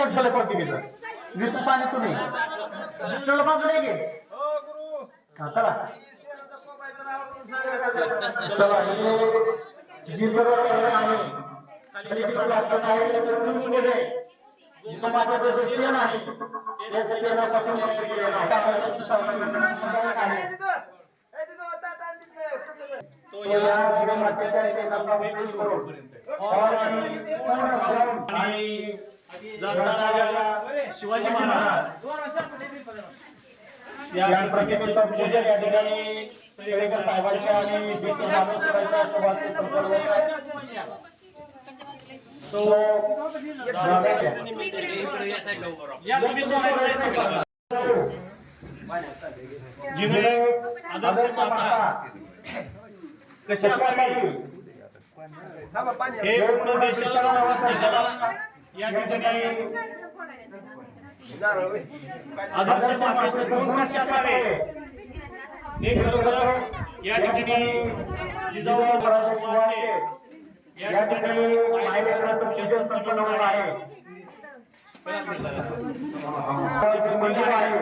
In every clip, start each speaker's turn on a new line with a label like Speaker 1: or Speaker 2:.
Speaker 1: एक झालं प्रत्येकीचं पाणी तुम्ही. दुसऱ्याला बाजू नाही घे चला. चला हे जी बरोबर आहे. दे. तो या त्याचा आणि
Speaker 2: शिवाजी महाराज
Speaker 1: या प्रतिमेचं पूजन या ठिकाणी तळेकर साहेबांच्या आणि सभासद.
Speaker 2: जिने आदर्श माता कशी असावी हे पूर्ण देशाला या ठिकाणी आदर्श मातेचे कसे असावे? हे खरोखरच या ठिकाणी जिजाऊ
Speaker 1: या ठिकाणी आहे.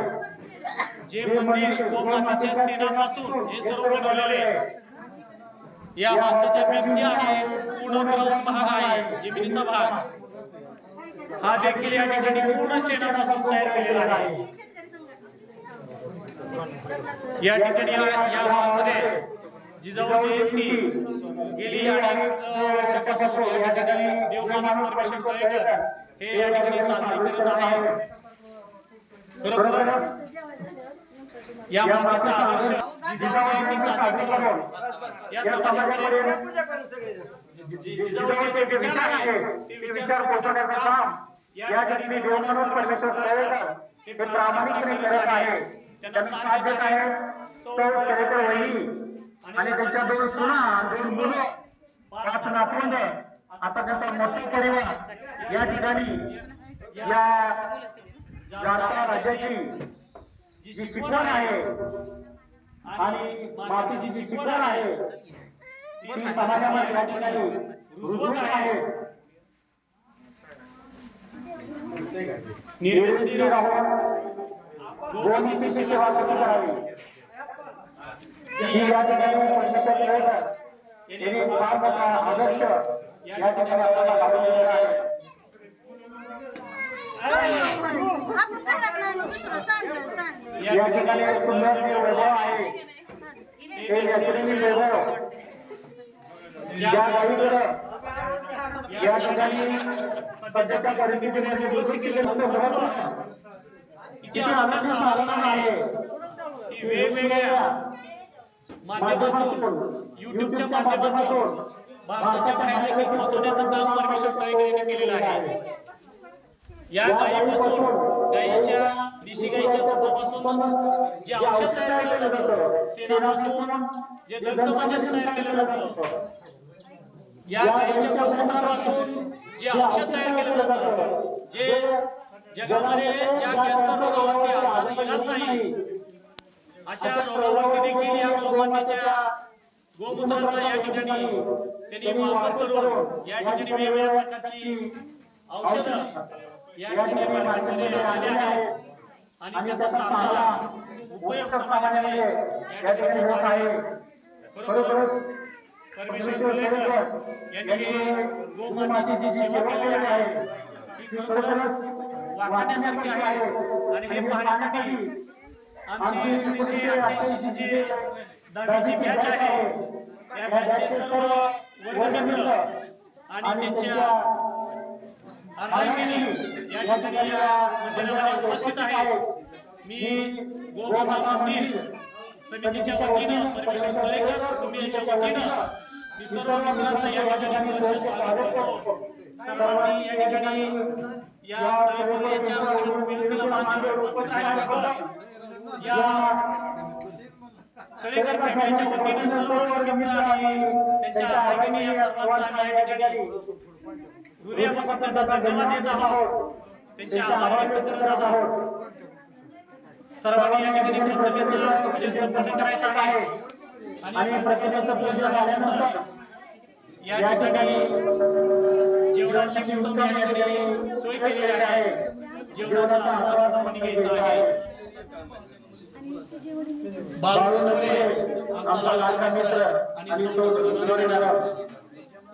Speaker 1: जे मंदिर
Speaker 2: कोकणाच्या सेनापासून हे सर्व बनवलेले या मागच्या भिंती आहेत पूर्ण ग्राउंड भाग आहे जमिनीचा भाग. हा देखील या ठिकाणी पूर्ण शेणापासून तयार केलेला आहे. या ठिकाणी या- या भागामध्ये जिजाऊ जयंती गेली अनेक वर्षापासून या ठिकाणी देवमानस परमेश्वर तळेकर हे या ठिकाणी साजरी करत आहे खरोखरच या मातेचा आदर्श जिजाऊ जयंती साजरी करून या समाजामध्ये जि- जिजाऊचे विचार आहेत ते विचार पोहोचवण्याचं काम
Speaker 1: या ठिकाणी देवमानव परमेश्वर तळेकर हे प्रामाणिकपणे करत आहे. त्यांना साथ देत आहे. तो तळेकर वहिनी आणि त्यांच्या दोन सुना दोन मुलं पाच नातवंड आता त्यांचा मोठा परिवार या ठिकाणी या जाता राज्याची जी शिकवण आहे. आणि मातीची जी शिकवण आहे. समाजामध्ये या ठिकाणी आहे राहून सेवा सुरू करावी. ही या ठिकाणी परमेश्वर आदर्श या ठिकाणी आपल्याला दाखवलेला आहे. या ठिकाणी सुंदर वैभव आहे. ते नैसर्गिक वैभव ज्या गावीकडं या ठिकाणी सध्याच्या परिस्थितीने
Speaker 2: किती आनंद आहे. की वेगवेगळ्या माध्यमातून युट्यूबच्या माध्यमातून भारताच्या बाहेर देखील पोहोचवण्याचं काम परमेश्वर तळेकर यांनी केलेलं आहे. या गायीपासून गायीच्या देशी गायीच्या तुपापासून जे औषध तयार केलं जातं शेणापासून जे दंतपचन तयार केलं जातं या गायीच्या गोमूत्रापासून जे औषध तयार केलं जातं जे जगामध्ये ज्या कॅन्सर रोगावरती आजार इलाज नाही अशा रोगावरती देखील या गोमातेच्या गोमूत्राचा या ठिकाणी त्यांनी वापर करून या ठिकाणी वेगवेगळ्या प्रकारची औषधं या ठिकाणी मार्केटमध्ये आली आहेत. आणि त्याचा चांगला उपयोग समाजामध्ये या ठिकाणी होत आहे. खरोखरच परमेश्वर यांनी गोमातेची जी सेवा केलेली आहे ती खरोखरच वाखाणण्यासारखी आहे आणि हे पाहण्यासाठी आमची एकोणीसशे अठ्ठ्याऐंशी जी दहावीची बॅच आहे त्या बॅचचे सर्व वर्गमित्र आणि त्यांच्या अर्धांगिनी या ठिकाणी या मंदिरामध्ये उपस्थित आहेत. मी गोमाता मंदिर समितीच्या वतीनं परमेश्वर दरेकर कुटुंबियाच्या वतीनं मी सर्व मित्रांचं या ठिकाणी सहर्ष स्वागत करतो. सर्वांनी या ठिकाणी या तळेकर यांच्या विनंतीला मान उपस्थित राहिल्याबद्दल या दरेकर फॅमिलीच्या वतीनं सर्व मित्र आणि त्यांच्या आईने या सर्वांचा आम्ही या ठिकाणी हृदयापासून त्यांना धन्यवाद देत आहोत. त्यांचे आभार व्यक्त करत आहोत. सर्वांनी या ठिकाणी प्रतिमेचं पूजन संपन्न करायचं आहे.
Speaker 1: आणि प्रतिमेचं पूजन झाल्यानंतर
Speaker 2: या ठिकाणी जेवण जेवणाची उत्तम या ठिकाणी सोय केलेली आहे. जेवणाचा आस्वाद सर्वांनी घ्यायचा आहे. बाळूनवरे आमचा लाडका मित्र आणि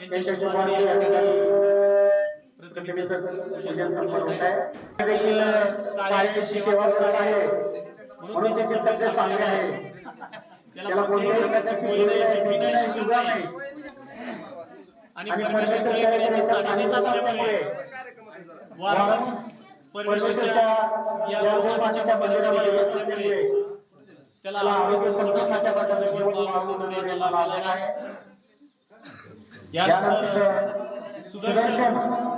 Speaker 2: यांच्या शुभास्ते या ठिकाणी म्हणून चांगली आहे त्याला कोणत्याही प्रकारची कोळी नाही भीती नाही शुगर नाही. आणि परमेश्वर तळेकर याच्या सानिध्यात असल्यामुळे वारंवार परमेश्वरच्या या येत असल्यामुळे त्याला आहे. यानंतर सुदर्शन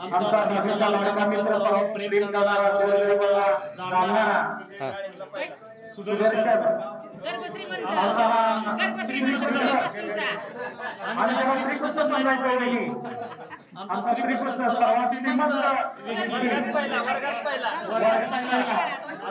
Speaker 2: आमचा धर्माचा लाडका मित्र सर्व प्रेम करणारा गोरगरिबाला जाणणारा सुदर्शन
Speaker 3: गर्भश्रीमंत
Speaker 2: आमचा
Speaker 3: गर्भश्रीमंत
Speaker 2: श्रीकृष्ण आणि नाही आमचा श्रीकृष्ण सर्वात श्रीमंत वर्गात पहिला.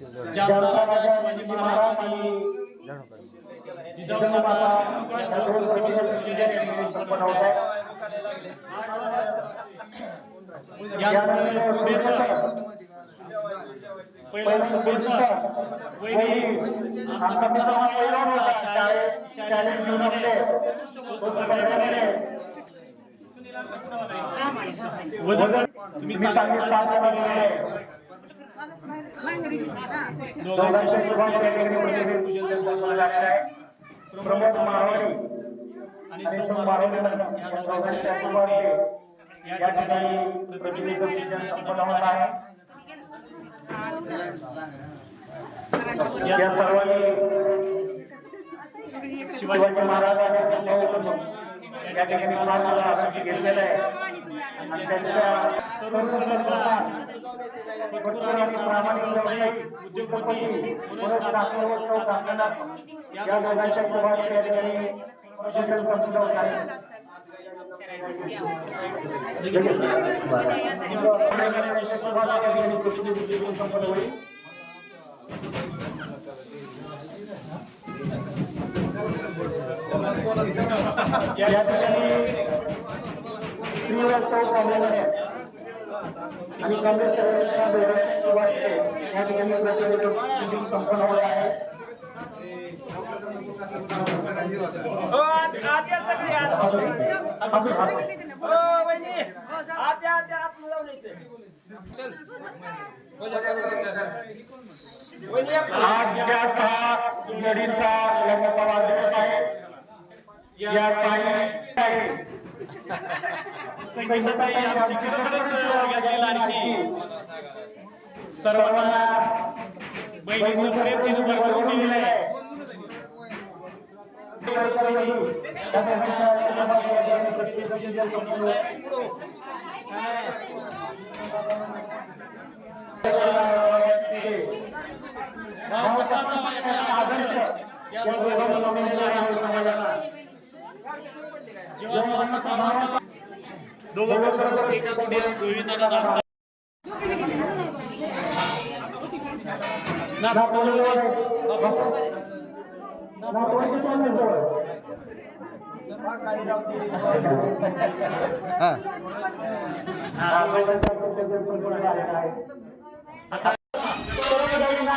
Speaker 2: जामदार राजा शिवाजी महाराज आणि जिजाऊ माता यानंतर हा तुम्ही चांगले या प्रमोद मारवाडी आणि सौ या दोघांच्या शुभास्ते या ठिकाणी संपन्न आहे या सर्वांनी शिवाजी महाराजांच्या संबोधन या ठिकाणी प्रार्थना साठी आहे आणि त्यांच्या उद्योगपती या दोघांच्या या ठिकाणी पूजन संपन्न होत आहे या ठिकाणी पूजन संपन्न होईल या ठिकाणी तीव्र पाऊस झालेला आहे आणि काँग्रेस पक्षाच्या दोघांची सुरुवात आहे. या ठिकाणी प्रतिनिधित्व पूजन संपन्न होत आहे आज सहा जोडीचा लग्नाचा वाढदिवस आहे. या ताई संगीताताई आमची खरोखरच वर्गातली लाडकी सर्वांना बहिणीचं प्रेम तिने भरभरून दिलेलं आहे. भाव कसा असावा याचा आदर्श या दोघांना लावलेला आहे असं समाजाला जेव्हा भावाचा काम असावा दोघं बरोबर एका कुंडीला गोविंदाने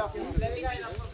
Speaker 2: हो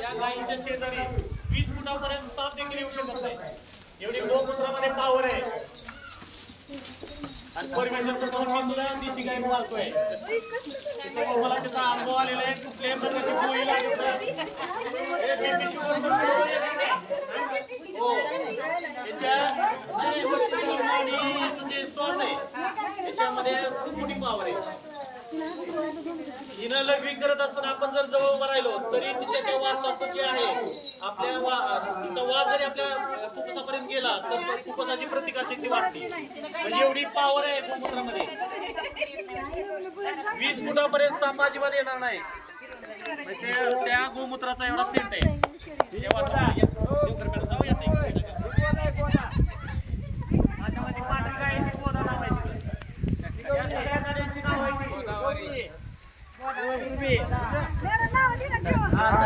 Speaker 2: या गायीच्या शेजारी वीस फुटापर्यंत साप देखील येऊ शकत नाही. एवढी गोपुत्रामध्ये पावर आहे. आणि परमेश्वरचं पाऊल मी सुद्धा दिशी गाय मला त्याचा अनुभव आलेला आहे. कुठल्याही प्रकारची हिनं लग्न करत असताना आपण जर जवळ उभं राहिलो तरी तिच्या त्या वासाचं जे आहे आपल्या वा तिचा वास जरी आपल्या फुफ्फुसापर्यंत गेला तर तो फुफ्फुसाची प्रतिकारशक्ती वाढते म्हणजे एवढी पॉवर आहे गोमूत्रामध्ये वीस फुटापर्यंत साप येणार नाही. म्हणजे त्या- गोमूत्राचा एवढा सेट आहे त्या वासामध्ये या- शंकर मॅडम जाऊया ते इकडे. माझ्यामध्ये पांढरी गाय आहे, ती गोदा नाव आहे तिचं. या सगळ्या गाड्यांची नाव आहे ती. कोणती? उर्मी. हा, सगळ्या गाड्यांची नाव आहे ती. हा,
Speaker 1: हा,
Speaker 2: तिचं
Speaker 1: म्हणजे
Speaker 2: त्याचं
Speaker 1: त्याचं
Speaker 2: नाव आहे.
Speaker 1: आलं.
Speaker 2: अहो, तुम्ही स्पर्श काय झाला? खरंच पोटाला काय आजार असेल, सगळं नीट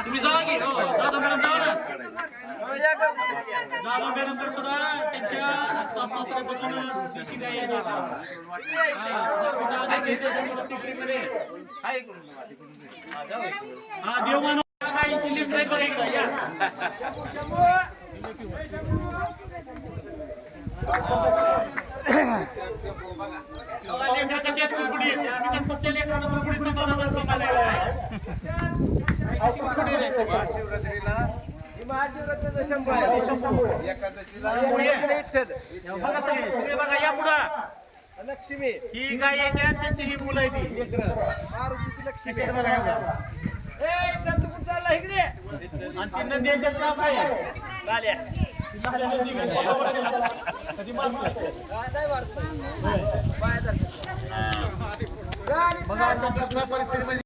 Speaker 2: तुम्ही जावा की हो जाधव मॅडम जावा ना जाधव मॅडम तर सुद्धा त्यांच्या सासऱ्यापासून देशी गाय आहे हा देव मानव. गायीची लिफ्ट नाही बघा एकदा या कशी आहेत रे बघा या
Speaker 4: लक्ष्मी
Speaker 2: ही गाय त्यांची ही मुलं आहे ती लेकरं बघा एवढं.
Speaker 4: ए इकडे
Speaker 2: आणि ती नदी परिस्थितीमध्ये